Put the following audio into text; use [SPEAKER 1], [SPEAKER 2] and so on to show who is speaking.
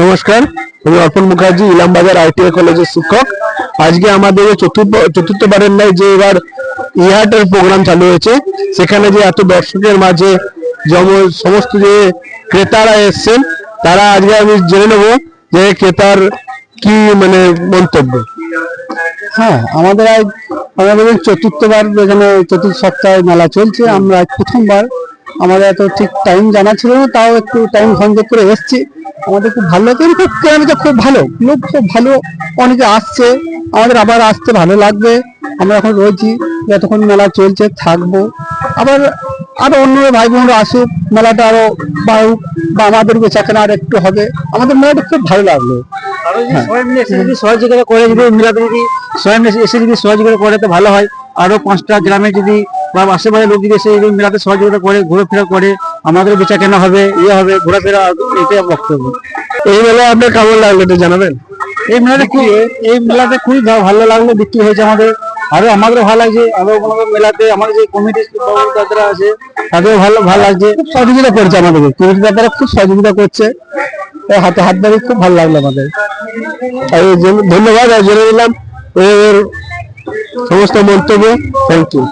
[SPEAKER 1] নমস্কার, আমি অর্পণ মুখার্জি, ইলামবাজার আইটিআই কলেজের শিক্ষক। আজকে আমাদের চতুর্থ চতুর্থবারের নাই যে এবার ইহাটের প্রোগ্রাম চালু হয়েছে, সেখানে যে এত দর্শকের মাঝে যেমন সমস্ত যে ক্রেতারা এসছেন, তারা আজকে আমি জেনে নেব যে ক্রেতার কি মানে মন্তব্য।
[SPEAKER 2] হ্যাঁ আমাদের আজ আমাদের চতুর্থবার এখানে চতুর্থ সপ্তাহে মেলা চলছে। আমরা প্রথমবার আমাদের এত ঠিক টাইম জানা ছিল না তাও একটু টাইম সংযোগ করে এসেছি। আমাদের খুব ভালো লাগে খুব কেনাবেচা খুব ভালো লোক খুব ভালো। অনেকে আসছে আমাদের আবার আসতে ভালো লাগবে। আমরা এখন রয়েছি যতক্ষণ মেলা চলছে থাকব। আবার আরও অন্য ভাই বোনরা আসুক মেলাটা আরও বাড়ুক বা আমাদের বেচা কেনা আর একটু হবে। আমাদের মেলাটা খুব ভালো লাগল। হ্যাঁ।
[SPEAKER 3] সহযোগিতা করে যদি মিলাতে যদি সবাই এসে যদি সহযোগিতা করে তো ভালো হয়। আরও পাঁচটা গ্রামে যদি বা আশেপাশে লোক যদি এসে যদি মিলাতে সহযোগিতা করে ঘোরাফেরা করে আমাদের বেচা কেনা হবে ইয়ে হবে ঘোরাফেরা এটাই বক্তব্য।
[SPEAKER 1] এই মেলায় আপনার কেমন লাগল এটা জানাবেন?
[SPEAKER 3] এই মেলাতে খুব এই মেলাতে খুবই ভালো লাগল বিক্রি হয়েছে আমাদের। আরও আমাদেরও ভালো লাগছে আরও কোনো মেলাতে আমাদের যে কমিটি দাদারা আছে তাদেরও ভালো ভালো লাগছে।
[SPEAKER 2] খুব সহযোগিতা করছে আমাদেরকে। কমিটি দাদারা খুব সহযোগিতা করছে। হাতে হাত ধরে খুব ভালো লাগল আমাদের।
[SPEAKER 1] ধন্যবাদ আর জেনে নিলাম এর সমস্ত মন্তব্য। Thank you